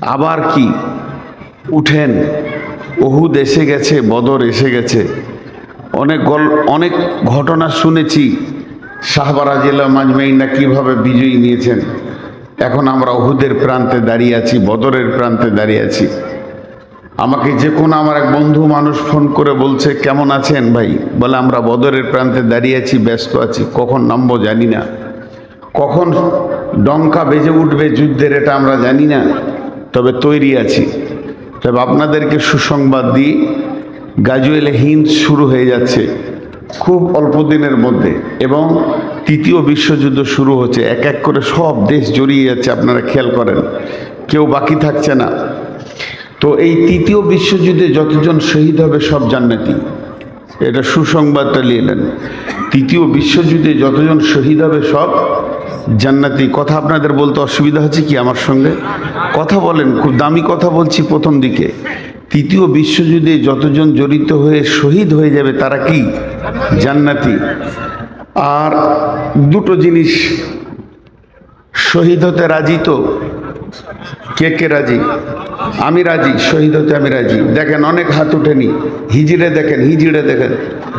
আবার কি? উঠেন। ওহুদ এসে গেছে, বদর এসে গেছে। অনেক গল অনেক ঘটনা শুনেছি। শাহবারা জেলা মাজমাইনা কীভাবে বিজয়ী নিয়েছেন। এখন আমরা ওহুদের প্রান্তে দাঁড়িয়ে আছি, বদরের প্রান্তে দাঁড়িয়ে আছি। আমাকে যে কোনো আমার এক বন্ধু মানুষ ফোন করে বলছে, কেমন আছেন ভাই? বলে, আমরা বদরের প্রান্তে দাঁড়িয়ে আছি, ব্যস্ত আছি। কখন নামবো জানি না। কখন ডঙ্কা বেজে উঠবে যুদ্ধের এটা আমরা জানি না। তবে তৈরি আছি। তবে আপনাদেরকে সুসংবাদ দিই গাজুয়েলে হিন্দ শুরু হয়ে যাচ্ছে খুব অল্প দিনের মধ্যে এবং তৃতীয় বিশ্বযুদ্ধ শুরু হচ্ছে। এক এক করে সব দেশ জড়িয়ে যাচ্ছে, আপনারা খেয়াল করেন। কেউ বাকি থাকছে না। তো এই তৃতীয় বিশ্বযুদ্ধে যতজন শহীদ হবে সব জান্নাতি। এটা সুসংবাদটা নিলেন তৃতীয় বিশ্বযুদ্ধে যতজন শহীদ হবে সব জান্নাতি কথা আপনাদের বলতে অসুবিধা হচ্ছে কি আমার সঙ্গে? কথা বলেন, খুব দামি কথা বলছি প্রথম দিকে। তৃতীয় বিশ্বযুদ্ধে যতজন জড়িত হয়ে শহীদ হয়ে যাবে তারা কি? জান্নাতি। আর দুটো জিনিস, শহীদ হতে রাজি তো? কে কে রাজি? আমি রাজি, শহীদ হতে আমি রাজি। দেখেন, অনেক হাত উঠেনি। হিজিড়ে দেখেন হিজিড়ে দেখেন।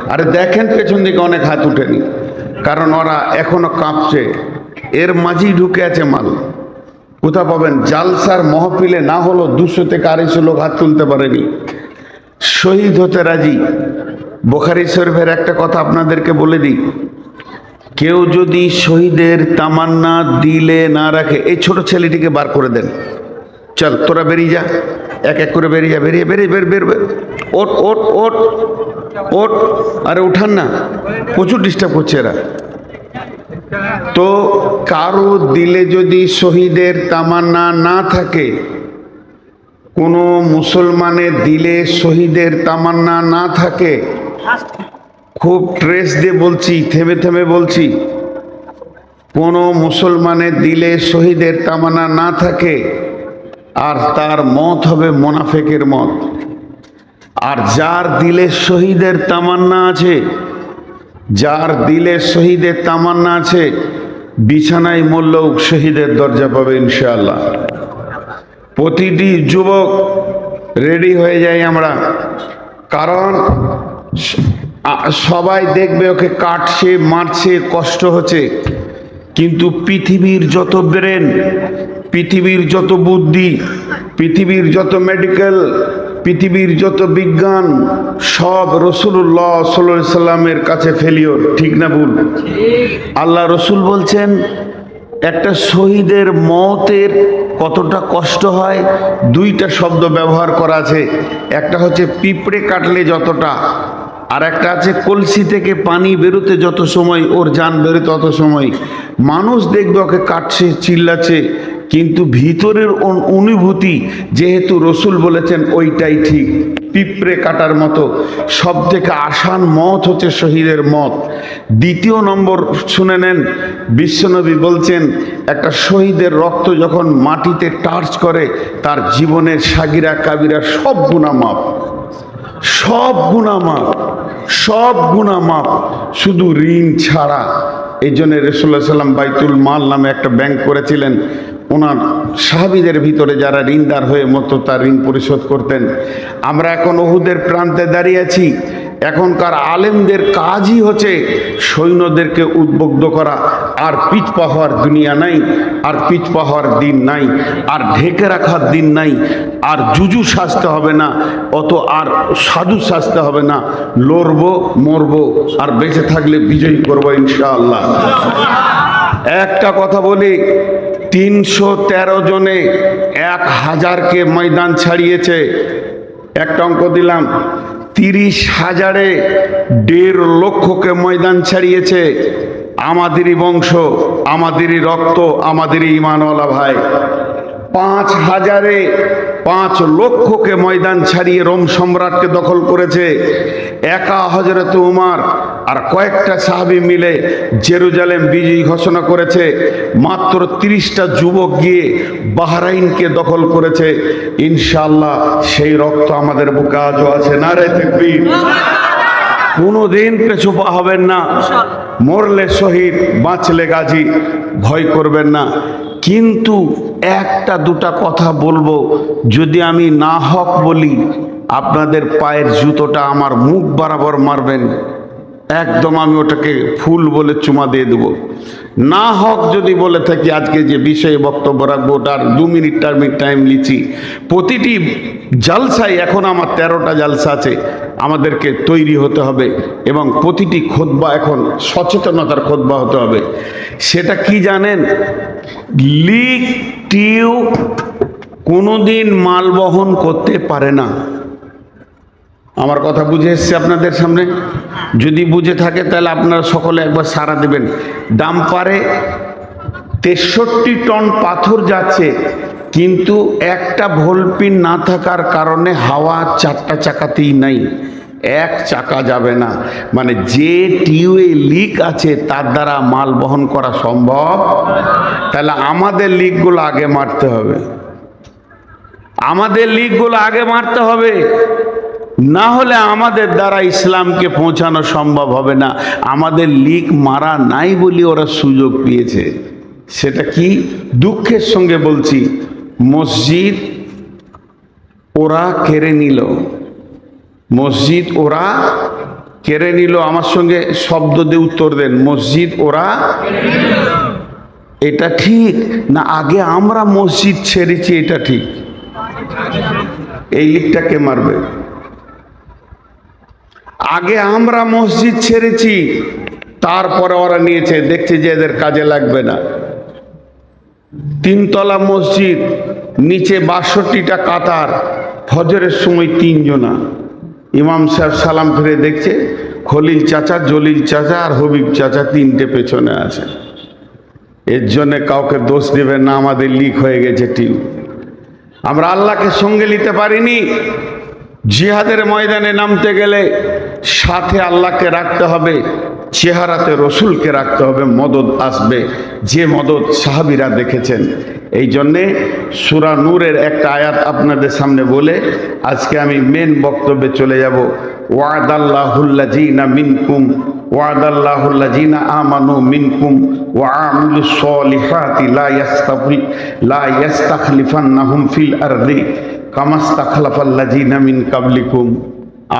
আরে দেখেন পেছন দিকে অনেক হাত উঠেনি। কারণ ওরা এখনও কাঁপছে। এর মাঝেই ঢুকে আছে মাল। কোথা পাবেন? জালসার মহফিলে না হলো দুশো থেকে আড়াইশো লোক হাত তুলতে পারেনি। শহীদ হতে রাজি? বোখারি শরীফের একটা কথা আপনাদেরকে বলে দিই। কেউ যদি শহীদের তামান্না দিলে না রাখে, এই ছোট ছেলেটিকে বার করে দেন। চল, তোরা বেরিয়ে যা। এক এক করে বেরিয়ে যা। বেরিয়ে বেরিয়ে, বের বের ওট ওট ওট ওট আরে, উঠান না। প্রচুর ডিস্টার্ব করছে এরা। তো কারও দিলে যদি শহীদের তামান্না না থাকে, কোনো মুসলমানের দিলে শহীদের তামান্না না থাকে? খুব ট্রেস দিয়ে বলছি, থেমে থেমে বলছি, কোনো মুসলমানের দিলে শহীদের তামান্না না থাকে, আর তার মত হবে মোনাফেকের মত। আর যার দিলে শহীদের তামান্না আছে যার দিলে শহীদের তামান্না আছে, বিছানায় মরলেও শহীদের দরজা পাবে ইনশাআল্লাহ। প্রতিটি যুবক রেডি হয়ে যাই আমরা, কারণ সবাই দেখবে ওকে কাটছে, মারছে, কষ্ট হচ্ছে। কিন্তু পৃথিবীর যত ব্রেন, পৃথিবীর যত বুদ্ধি, পৃথিবীর যত মেডিকেল পৃথিবীর যত বিজ্ঞান, সব রসুল্লাহ সাল্লাহ সাল্লামের কাছে ফেলিওর ঠিক না ভুল? আল্লাহ রসুল বলছেন, একটা শহীদের মতের কতটা কষ্ট হয়, দুইটা শব্দ ব্যবহার করা আছে। একটা হচ্ছে পিঁপড়ে কাটলে যতটা, আর একটা আছে কলসি থেকে পানি বেরোতে যত সময়, ওর যান বেরোতে তত সময়। মানুষ দেখবে ওকে কাটছে, চিল্লাচ্ছে কিন্তু ভিতরের অনুভূতি যেহেতু রসুল বলেছেন ওইটাই ঠিক। পিঁপড়ে কাটার মতো সব থেকে আসান মত হচ্ছে শহীদের মত। দ্বিতীয় নম্বর শুনে নেন, বিশ্বনবী বলছেন, একটা শহীদের রক্ত যখন মাটিতে টার্চ করে, তার জীবনের সাগিরা, কাবিরা সব গুণা মাপ। সব গুণা মাপ, সব গুণা মাপ। শুধু ঋণ ছাড়া। এই জন্য রসুল্লাহ সাল্লাম বাইতুল মাল নামে একটা ব্যাংক করেছিলেন। ওনার সাহাবিদের ভিতরে যারা ঋণদার হয়ে মতো তার ঋণ পরিশোধ করতেন, আমরা এখন ওহুদের প্রান্তে দাঁড়িয়ে আছি। এখনকার আলেমদের কাজই হচ্ছে সৈন্যদেরকে উদ্বুদ্ধ করা, আর পিছপা হওয়ার দুনিয়া নাই, আর পিছপা হওয়ার দিন নাই, আর ঢেকে রাখার দিন নাই, আর জুজু সাজতে হবে না, অত আর সাধু সাজতে হবে না। লড়বো, মরবো, আর বেঁচে থাকলে বিজয়ী করব ইনশাআল্লাহ। একটা কথা বলি তিনশো তেরো জনে এক হাজারকে ময়দান ছাড়িয়েছে। একটা অঙ্ক দিলাম। তিরিশ হাজারে দেড় লক্ষকে ময়দান ছাড়িয়েছে। আমাদেরই বংশ, আমাদেরই রক্ত, আমাদেরই ইমানওয়ালা ভাই। পাঁচ হাজারে পাঁচ লক্ষকে ময়দান ছাড়িয়ে রোম সম্রাটকে দখল করেছে একা হজরত উমার আর কয়েকটা সাহাবি মিলে জেরুজালেম বিজয়ী ঘোষণা করেছে মাত্র তিরিশটা যুবক গিয়ে বাহরাইনকে দখল করেছে। ইনশাল্লাহ সেই রক্ত আমাদের বুকে আজও আছে। না রে তেকবীর। কোনোদিন পেছুপা হবেন না। মরলে শহীদ বাঁচলে গাজী। ভয় করবেন না। কিন্তু একটা, দুটা কথা বলব। যদি আমি না হক বলি, আপনাদের পায়ের জুতোটা আমার মুখ বরাবর মারবেন। একদম আমি ওটাকে ফুল বলে চুমা দিয়ে দেবো। না হক যদি বলে থাকি, আজকে যে বিষয়ে বক্তব্য রাখব, ওটার দু মিনিট মিনিট টাইম লিচ্ছি প্রতিটি জালসায় এখন আমার তেরোটা জালসা আছে। আমাদেরকে তৈরি হতে হবে এবং প্রতিটি খোদবা এখন সচেতনতার খোদবা হতে হবে। সেটা কি জানেন? লিক টিউ কোনোদিন মাল বহন করতে পারে না। আমার কথা বুঝে এসছে আপনাদের সামনে? যদি বুঝে থাকে তাহলে আপনারা সকলে একবার সারা দেবেন। ডাম্পারে তেষট্টি টন পাথর যাচ্ছে। কিন্তু একটা ভোলপিন না থাকার কারণে হাওয়া চারটা চাকাতেই নাই। এক চাকা যাবে না। মানে যে টিউয়ে লিক আছে, তার দ্বারা মাল বহন করা সম্ভব। তাহলে আমাদের লিকগুলো আগে মারতে হবে। আমাদের লিকগুলো আগে মারতে হবে। না হলে আমাদের দ্বারা ইসলামকে পৌঁছানো সম্ভব হবে না। আমাদের লিক মারা নাই বলে ওরা সুযোগ পেয়েছে। সেটা কি? দুঃখের সঙ্গে বলছি। মসজিদ ওরা কেড়ে নিল। মসজিদ ওরা কেড়ে নিল। আমার সঙ্গে শব্দ দিয়ে উত্তর দেন। মসজিদ ওরা এটা ঠিক? না, আগে আমরা মসজিদ ছেড়েছি, এটা ঠিক। এই লিকটাকে মারবে? আগে আমরা মসজিদ ছেড়েছি, তারপরে ওরা নিয়েছে। দেখছে যে এদের কাজে লাগবে না। তিনতলা মসজিদ নিচে বাষট্টিটা কাতার, ফজরের সময় তিনজনা। ইমাম সাহেব সালাম ফিরে দেখছে, খলিল চাচা, জলিল চাচা আর হবিব চাচা তিনটে পেছনে আছে। এর জন্যে কাউকে দোষ দেবে না, আমাদের লিক হয়ে গেছে টিউ আমরা আল্লাহকে সঙ্গে নিতে পারিনি। জিহাদের ময়দানে নামতে গেলে সাথে আল্লাহকে রাখতে হবে, চেহারাতে রসুলকে রাখতে হবে, মদত আসবে। যে মদত সাহাবিরা দেখেছেন, এই জন্যে সুরা নূরের একটা আয়াত আপনাদের সামনে বলে আজকে আমি মেন বক্তব্যে চলে যাব। ওয়াদাল্লাহুল্লা জিনা মিনকুম জিনা আমানু মিনকুম, ওয়া আমিলু সলিহাতি লা ইয়াস্তাফি, লা ইয়াস্তাখলিফান্নাহুম ফিল আরদি। কামাস্তাখলাফাল্লাজিনা মিন কাবলিকুম।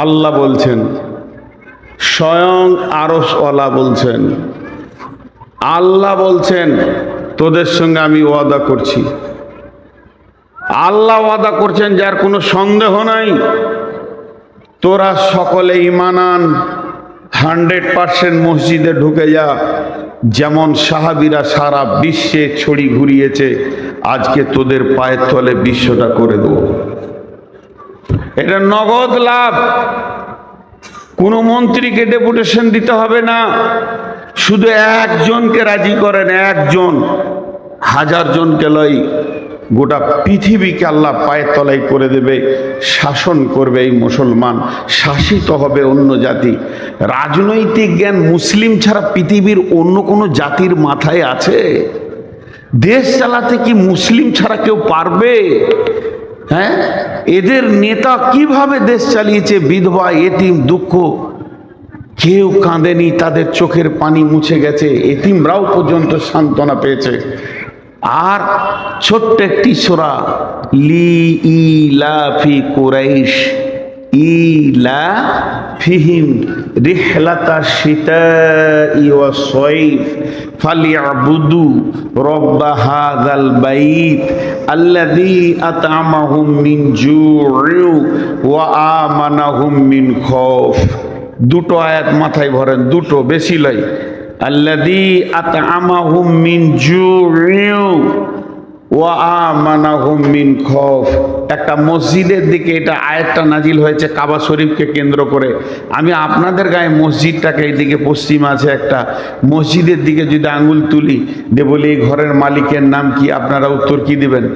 আল্লাহ বলছেন, স্বয়ং আরসওয়ালা বলছেন, আল্লাহ বলছেন, তোদের সঙ্গে আমি ওয়াদা করছি। আল্লাহ ওয়াদা করছেন যার কোনো সন্দেহ নাই। তোরা সকলে ইমানান হান্ড্রেড পার্সেন্ট মসজিদে ঢুকে যা। যেমন সাহাবিরা সারা বিশ্বে ছড়ি ঘুরিয়েছে, আজকে তোদের পায়ের তলে বিশ্বটা করে দেব। এটা নগদ লাভ। কোন মন্ত্রীকে ডেপুটেশন দিতে হবে না। শুধু একজনকে রাজি করেন, একজন। হাজার জনকে লই। গোটা পৃথিবীকে আল্লাহ পায়ের তলাই করে দেবে, শাসন করবে এই মুসলমান, শাসিত হবে অন্য জাতি। রাজনৈতিক জ্ঞান মুসলিম ছাড়া পৃথিবীর অন্য কোনো জাতির মাথায় আছে? দেশ চালাতে কি মুসলিম ছাড়া কেউ পারবে? হ্যাঁ? এদের নেতা কীভাবে দেশ চালিয়েছে? বিধবা, এতিম, দুঃখ। কেউ কাঁদেনি, তাদের চোখের পানি মুছে গেছে। এতিমরাও পর্যন্ত সান্ত্বনা পেয়েছে। আর ছোট্ট একটি সোরা, লি ইলা ফি কুরাইশ ইলা ফিহিম, রিহলাতা শিতাই ওয়া সয়ফ ফালিয়াবুদু রব্ব হাযাল বাইত, আল্লাযী আত'আমাহুম মিন জু'উ ওয়া আমানাহুম মিন খৌফ দুটো আয়াত মাথায় ভরেন, দুটো, বেশি লয়। ওয়া খৌফ। একটা মসজিদের দিকে এটা আয়াতটা নাজিল হয়েছে কাবা শরীফকে কেন্দ্র করে। আমি আপনাদের গায়ে মসজিদটাকে এইদিকে পশ্চিম আছে একটা। মসজিদের দিকে যদি আঙুল তুলি দে বলি, এই ঘরের মালিকের নাম কি? আপনারা উত্তর কি দিবেন?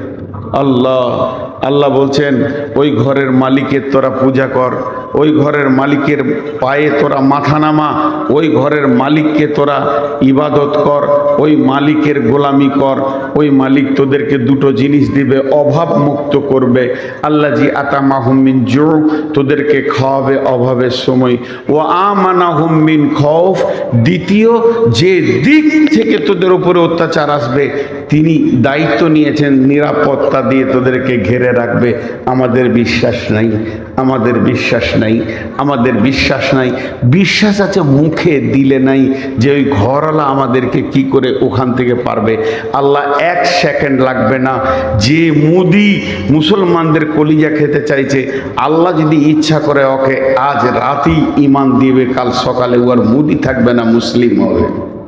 আল্লাহ। আল্লাহ বলছেন, ওই ঘরের মালিকের তোরা পূজা কর। ওই ঘরের মালিকের পায়ে তোরা মাথা নামা, ওই ঘরের মালিককে তোরা ইবাদত কর, ওই মালিকের গোলামি কর, ওই মালিক তোদেরকে দুটো জিনিস দিবে, অভাব মুক্ত করবে। আল্লাহ জি আতা মাহমিন জোর তোদেরকে খাওয়াবে অভাবের সময়। ও আমানা হুম্মিন খফ, দ্বিতীয় যে দিক থেকে তোদের উপরে অত্যাচার আসবে তিনি দায়িত্ব নিয়েছেন, নিরাপত্তা দিয়ে তোদেরকে ঘেরে রাখবে। আমাদের বিশ্বাস নাই, আমাদের বিশ্বাস নাই, আমাদের বিশ্বাস নাই। বিশ্বাস আছে মুখে, দিলে নাই। যে ওই ঘরওয়ালা আমাদেরকে কি করে ওখান থেকে পারবে? আল্লাহ এক সেকেন্ড লাগবে না। যে মুদি মুসলমানদের কলিজা খেতে চাইছে, আল্লাহ যদি ইচ্ছা করে ওকে আজ রাতেই ইমান দিবে, কাল সকালে ও আর মুদি থাকবে না, মুসলিম হবে।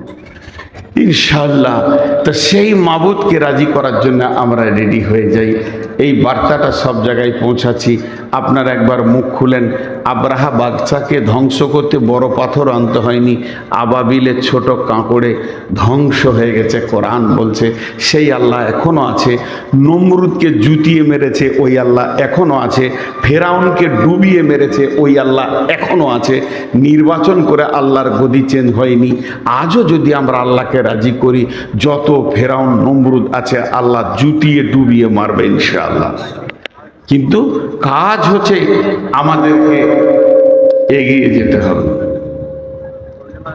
ইনশাল্লাহ তো সেই মাবুদকে রাজি করার জন্য আমরা রেডি হয়ে যাই। এই বার্তাটা সব জায়গায় পৌঁছাচ্ছি। আপনার একবার মুখ খুলেন। আব্রাহা বাচ্চাকে ধ্বংস করতে বড় পাথর আনতে হয়নি। আবাবিলের ছোট কাঁকড়ে ধ্বংস হয়ে গেছে, কোরআন বলছে। সেই আল্লাহ এখনও আছে। নমরুদকে জুতিয়ে মেরেছে, ওই আল্লাহ এখনও আছে। ফেরাউনকে ডুবিয়ে মেরেছে, ওই আল্লাহ এখনও আছে। নির্বাচন করে আল্লাহর গদি চেঞ্জ হয়নি। আজও যদি আমরা আল্লাহকে রাজি করি, যত ফেরাউন, নমরুদ আছে, আল্লাহ জুতিয়ে ডুবিয়ে মারবে ইনশাআল্লাহ। কিন্তু কাজ হচ্ছে আমাদেরকে এগিয়ে যেতে হবে।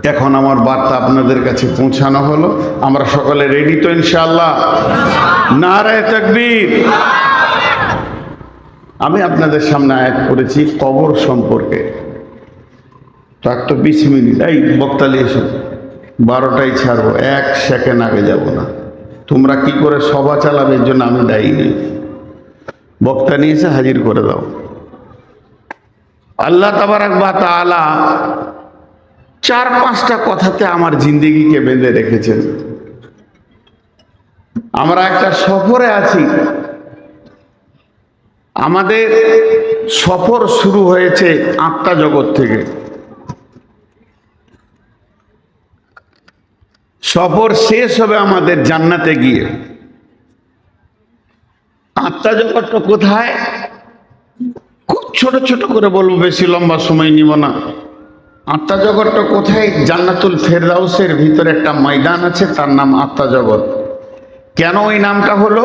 এখন আমার বার্তা আপনাদের কাছে পৌঁছানো হলো। আমরা সকলে রেডি তো ইনশাআল্লাহ? নারায় তাকবীর। আমি আপনাদের সামনে আয়াত করেছি কবর সম্পর্কে। তার তো বিশ মিনিট। এই বক্তালি এসো। বারোটাই ছাড়বো। এক সেকেন্ড আগে যাব না। তোমরা কি করে সভা চালাবে এর জন্য আমি দায়ী নেই। বক্তা নিয়ে এসে হাজির করে দাও। আল্লাহ তাবারাক বা তালা চার পাঁচটা কথাতে আমার জিন্দেগিকে বেঁধে রেখেছেন। আমরা একটা সফরে আছি। আমাদের সফর শুরু হয়েছে আত্মা জগৎ থেকে। সফর শেষ হবে আমাদের জান্নাতে গিয়ে। আত্মা জগৎটা কোথায়? খুব ছোট ছোট করে বলব, বেশি লম্বা সময় নিব না। আত্মা জগৎটা কোথায়? জান্নাতুল ফেরদাউসের ভিতরে একটা ময়দান আছে, তার নাম আত্মা জগৎ। কেন ওই নামটা হলো?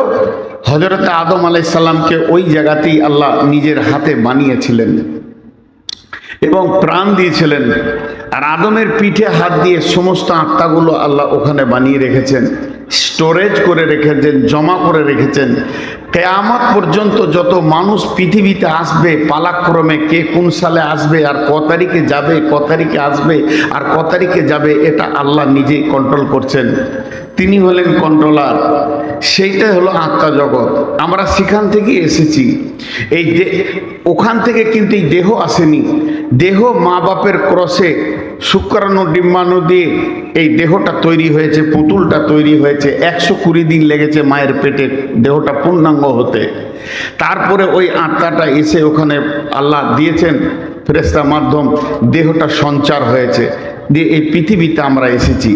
হজরত আদম আলাইসাল্লামকে ওই জায়গাতেই আল্লাহ নিজের হাতে বানিয়েছিলেন এবং প্রাণ দিয়েছিলেন। আর আদমের পিঠে হাত দিয়ে সমস্ত আত্মাগুলো আল্লাহ ওখানে বানিয়ে রেখেছেন। স্টোরেজ করে রেখেছেন, জমা করে রেখেছেন। কেয়ামত পর্যন্ত যত মানুষ পৃথিবীতে আসবে, পালাক্রমে কে কোন সালে আসবে আর ক তারিখে যাবে, ক তারিখে আসবে আর ক তারিখে যাবে, এটা আল্লাহ নিজেই কন্ট্রোল করছেন। তিনি হলেন কন্ট্রোলার সেইটাই হলো আত্মা জগৎ। আমরা সেখান থেকে এসেছি। এই ওখান থেকে কিন্তু এই দেহ আসেনি। দেহ মা বাপের ক্রসে শুক্রাণু, ডিম্বাণু দিয়ে এই দেহটা তৈরি হয়েছে, পুতুলটা তৈরি হয়েছে, একশো কুড়ি দিন লেগেছে মায়ের পেটে দেহটা পূর্ণাঙ্গ হতে। তারপরে ওই আত্মাটা এসে ওখানে আল্লাহ দিয়েছেন ফেরেস্তা মাধ্যম, দেহটা সঞ্চার হয়েছে। দিয়ে এই পৃথিবীতে আমরা এসেছি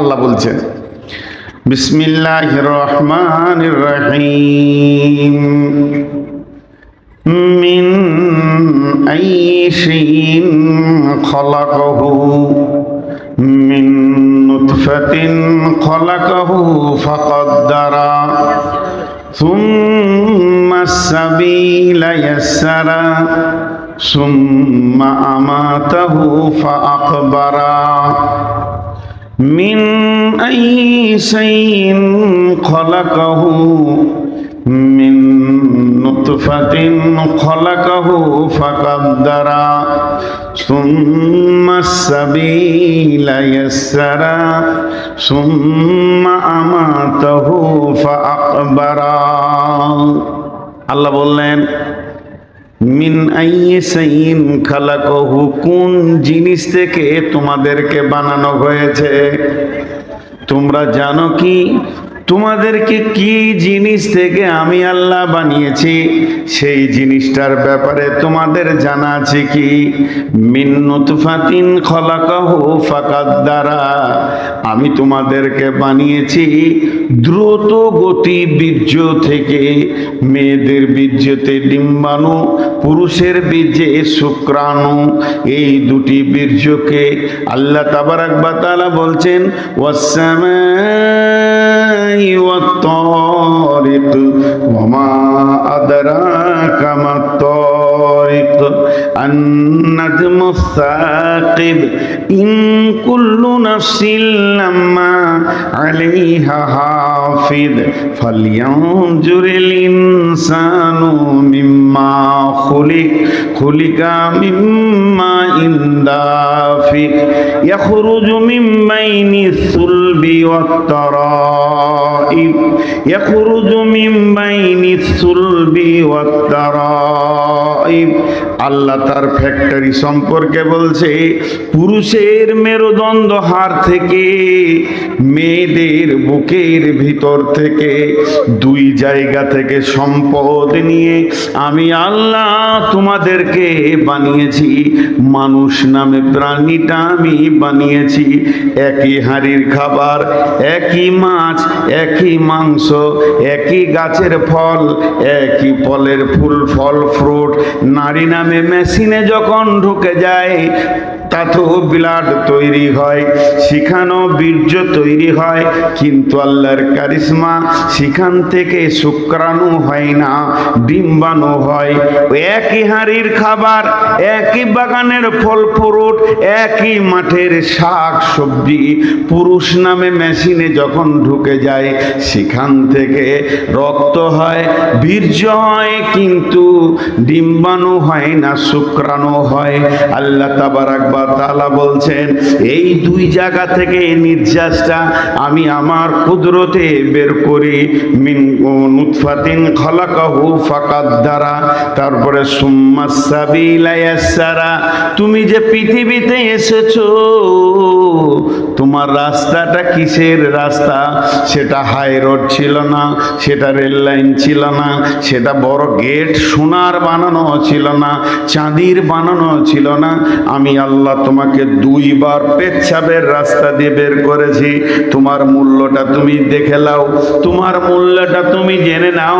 আল্লাহ বলছেন বিসমিল্লাহ রহমান রহিম। أي شيء خلقه من نطفة خلقه فقدر. ثم السبيل يسر ثم أماته فأقبر. من أي شيء خلقه من نطفة خلقه فقدر ثم السبيل يسر ثم أماته فأقبر আল্লাহ বললেন মিন আইসাইন খালাকহু কোন জিনিস থেকে তোমাদেরকে বানানো হয়েছে তোমরা জানো কি তোমাদেরকে কি জিনিস থেকে আমি আল্লাহ বানিয়েছি? সেই জিনিসটার ব্যাপারে তোমাদের জানা আছে কি? মিন্নুতফাতিন খলাকাহু ফাকাদ দ্বারা আমি তোমাদেরকে বানিয়েছি দ্রুত গতি বীর্য থেকে। মেয়েদের বীর্যতে ডিম্বাণু, পুরুষের বীর্যে শুক্রাণু। এই দুটি বীর্যকে আল্লাহ তাবারাক বাতালা বলছেন বা তাআলা বলছেন ওয়াসসামাই ওয়াত-তারিক ওয়ামা আদরাকা الغائط النجم الثاقب إن كل نفس لما عليها حافظ فلينظر الإنسان مما خلق خلق مما إن دافق يخرج من بين الصلب والترائب يخرج من بين الصلب والترائب আল্লাহ তার ফ্যাক্টরি সম্পর্কে বলছে, পুরুষের মেরুদণ্ড হার থেকে, মেয়েদের বুকের ভিতর থেকে, দুই জায়গা থেকে সম্পদ নিয়ে আমি আল্লাহ তোমাদেরকে বানিয়েছি। মানুষ নামে প্রাণীটা আমি বানিয়েছি। একই হাঁড়ির খাবার, একই মাছ, একই মাংস, একই গাছের ফল, একই ফলের ফুল, ফল, ফ্রুট, নারী নামে মেশিনে যখন ঢুকে যায় তাতেও ব্লাড তৈরি হয় সেখানেও বীর্য তৈরি হয়, কিন্তু আল্লাহর কারিশমা সেখান থেকে শুক্রাণু হয় না, ডিম্বাণু হয়। একই হাঁড়ির খাবার, একই বাগানের ফল ফ্রুট, একই মাঠের শাক সবজি, পুরুষ নামে মেশিনে যখন ঢুকে যায় সেখান থেকে রক্ত হয়, বীর্য হয়, কিন্তু ডিম্বাণু হয় না, শুক্রাণু হয়। আল্লাহ তাবারাকবা তাআলা বলছেন, এই দুই জায়গা থেকে নির্যাসটা আমি আমার কুদরতে বের করি। মিন খলাকাহু খলাকাহু ফাকাদ্দারা, তারপরে সুম্মা তুমি যে পৃথিবীতে এসেছ তোমার রাস্তাটা কিসের রাস্তা? সেটা হাই রোড ছিল না, সেটা রেল লাইন ছিল না, সেটা বড় গেট সোনার বানানো ছিল না, চাঁদির বানানো ছিল না। আমি আল্লাহ তোমাকে দুইবার পেচ্ছাপের রাস্তা দিয়ে বের করেছি। তোমার মূল্যটা তুমি দেখে লাও তোমার মূল্যটা তুমি জেনে নাও।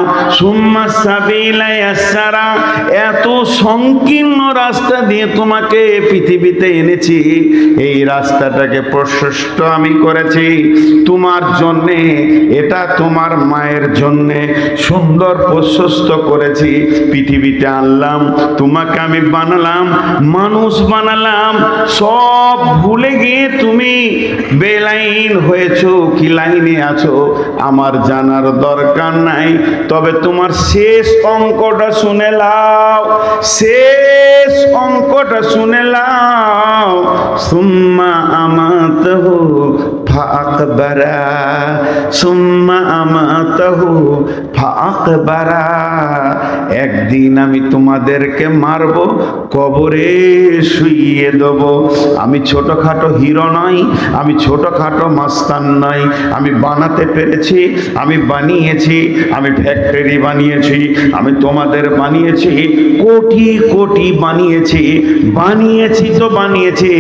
এত সংকীর্ণ রাস্তা দিয়ে তোমাকে পৃথিবীতে এনেছি। এই রাস্তাটাকে প্রশস্ত আমি করেছি। তোমার জন্যে, এটা তোমার মায়ের জন্যে সুন্দর প্রশস্ত করেছি। পৃথিবীতে আনলাম, তোমাকে আমি বানালাম, মানুষ বানালাম, সব ভুলে গিয়ে তুমি বেলাইন হয়েছো, কি লাইনে আছো, আমার জানার দরকার নাই। তবে তোমার শেষ অঙ্কটা শুনে লাও শেষ অঙ্কটা শুনে লাও সুম্মা আমাতহু হোক ফাকবারা সুম্মা আমাতহু ফাকবারা একদিন আমি তোমাদেরকে মারব, কবরে শুইয়ে দেব। আমি ছোটখাটো হিরো নই, আমি ছোটখাটো মাস্তান নই। আমি বানাতে পেরেছি, আমি বানিয়েছি, আমি ফ্যাক্টরি বানিয়েছি, আমি তোমাদের বানিয়েছি, কোটি কোটি বানিয়েছি বানিয়েছি তো বানিয়েছি,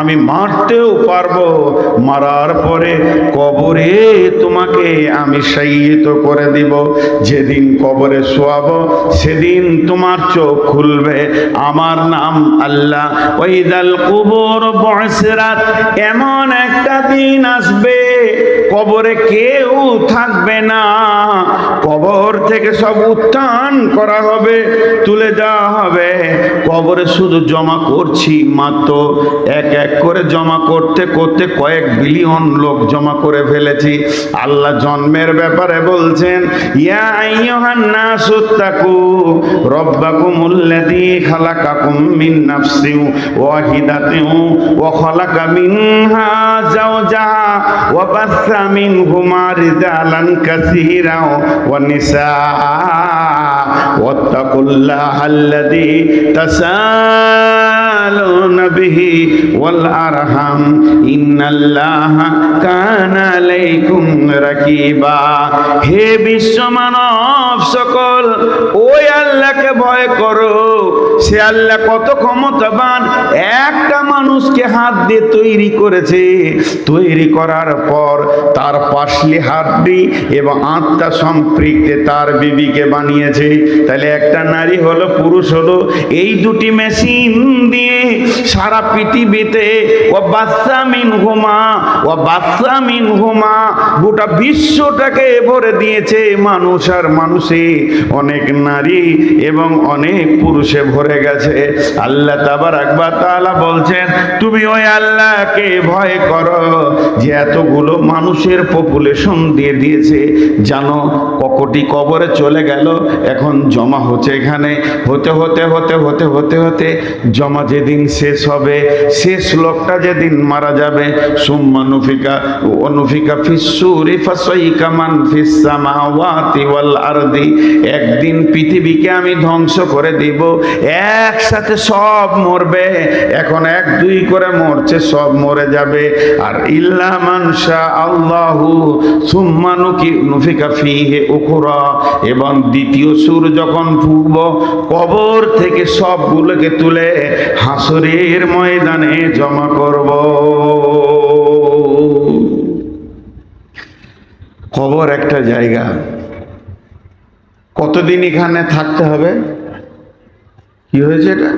আমি মারতেও পারব, মারার পরে কবরে তোমাকে আমি সাইয়িত করে দিব। যেদিন কবরে শোয়াবো, সেদিন তোমার চোখ খুলবে। আমার নাম আল্লাহ। ওইদাল কুবর বয়সরাত এমন একটা দিন আসবে, কবরে কেউ থাকবে না। কবর থেকে সব উত্থান করা হবে, তুলে দেওয়া হবে। কবরে শুধু জমা করছি মাত্র। এক এক করে জমা করতে করতে কয়েক বিলিয়ন লোক জমা করে ফেলেছি। আল্লাহ জন্মের ব্যাপারে বলছেন, ইয়া আইয়ুহান নাসু তাকু রব্বাকুমুল্লাযী খালাকাকুম মিন নাফসিন ওয়াহিদাতিন ওয়া খালাকা মিনহা যাওজাহা ওয়া বাসসা মিনহুমা রিজালান কাসীরা ওয়া নিসা ওয়াত্তাকুল্লাহা আল্লাযী তাসালুনা বিহি ওয়াল আরহাম ইন্নাল্লাহা কানা আলাইকুম রাকিবা। হে বিশ্ব মানব সকল ওই আল্লাহকে ভয় করো। সে আল্লাহ কত ক্ষমতাবান। একটা মানুষকে হাত দিয়ে তৈরি করেছে। তৈরি করার পর তার পাশলি হাড্ডি এবং আত্মা সম্পৃক্তে তার বিবিকে বানিয়েছে। তাহলে একটা নারী হলো, পুরুষ হলো, এই দুটি মেশিন দিয়ে সারা পৃথিবীতে, ও বাচ্চা হুমা ও বাচ্চা হুমা গোটা বিশ্বটাকে ভরে দিয়েছে মানুষ আর মানুষে। অনেক নারী এবং অনেক পুরুষে ভরে গেছে। আল্লাহ তাবার আকবার তাআলা বলছেন, তুমি ওই আল্লাহকে ভয় করো যে এতগুলো মানুষের পপুলেশন দিয়ে দিয়েছে। জানো, ককটি কবরে চলে গেল, এখন জমা হচ্ছে এখানে। হতে হতে হতে হতে হতে হতে জমা যেদিন শেষ হবে, শেষ লোকটা যেদিন মারা যাবে, সুম্মা নুফিকা, অনুফিকা ফিসুরি ফাসাইকা মান ফিস সামাওয়াতি ওয়াল আরদি। একদিন পৃথিবীকে আমি ধ্বংস করে দিব একসাথে সব মরবে। এখন এক, দুই করে মরছে, সব মরে যাবে। আর ইল্লা মানসা আল্লাহু সুম্মা নুকি, নুফিকা ফিহে উখরা। এবং দ্বিতীয় সুর যখন ফুকব কবর থেকে সবগুলোকে তুলে হাসরের ময়দানে জমা করব। কবর একটা জায়গা। কতদিন এখানে থাকতে হবে? কি হয়েছে এটা?